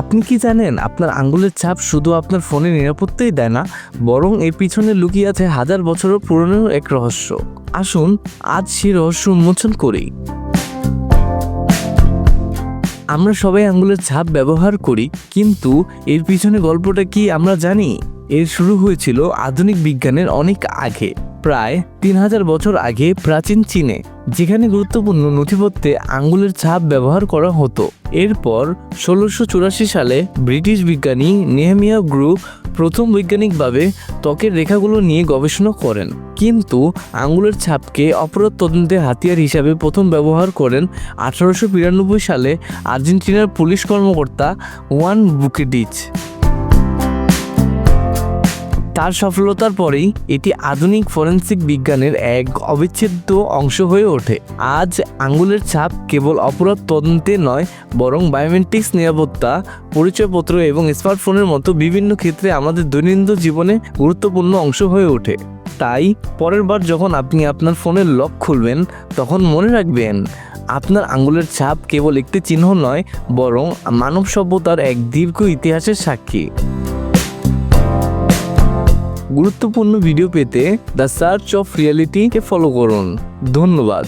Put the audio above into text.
আপনি কি জানেন, আপনার আঙ্গুলের ছাপ শুধু আপনার ফোনে নিরাপত্তাই দেয় না, বরং এর পিছনে লুকিয়ে আছে হাজার বছরের পুরনো এক রহস্য। আসুন, আজ সেই রহস্য উন্মোচন করি। আমরা সবাই আঙ্গুলের ছাপ ব্যবহার করি, কিন্তু এর পিছনে গল্পটা কি আমরা জানি? এর শুরু হয়েছিল আধুনিক বিজ্ঞানের অনেক আগে। প্রায় তিন হাজার বছর আগে প্রাচীন চীনে, যেখানে গুরুত্বপূর্ণ নথিপত্রে আঙ্গুলের ছাপ ব্যবহার করা হতো। এরপর ষোলোশো চুরাশি সালে ব্রিটিশ বিজ্ঞানী নেহেমিয়া গ্রুপ প্রথম বৈজ্ঞানিকভাবে ত্বকের রেখাগুলো নিয়ে গবেষণা করেন। কিন্তু আঙ্গুলের ছাপকে অপরাধ তদন্তের হাতিয়ার হিসাবে প্রথম ব্যবহার করেন আঠারোশো বিরানব্বই সালে আর্জেন্টিনার পুলিশ কর্মকর্তা ওয়ান বুকেডিচ। তার সফলতার পরেই এটি আধুনিক ফরেন্সিক বিজ্ঞানের এক অবিচ্ছেদ্য অংশ হয়ে ওঠে। আজ আঙ্গুলের ছাপ কেবল অপরাধ তদন্তে নয়, বরং বায়োমেট্রিক্স নিরাপত্তা, পরিচয়পত্র এবং স্মার্টফোনের মতো বিভিন্ন ক্ষেত্রে আমাদের দৈনন্দিন জীবনে গুরুত্বপূর্ণ অংশ হয়ে ওঠে। তাই পরের বার যখন আপনি আপনার ফোনের লক খুলবেন, তখন মনে রাখবেন, আপনার আঙ্গুলের ছাপ কেবল একটি চিহ্ন নয়, বরং মানব সভ্যতার এক দীর্ঘ ইতিহাসের সাক্ষী। গুরুত্বপূর্ণ ভিডিও পেতে দ্য সার্চ অফ রিয়েলিটিকে ফলো করুন। ধন্যবাদ।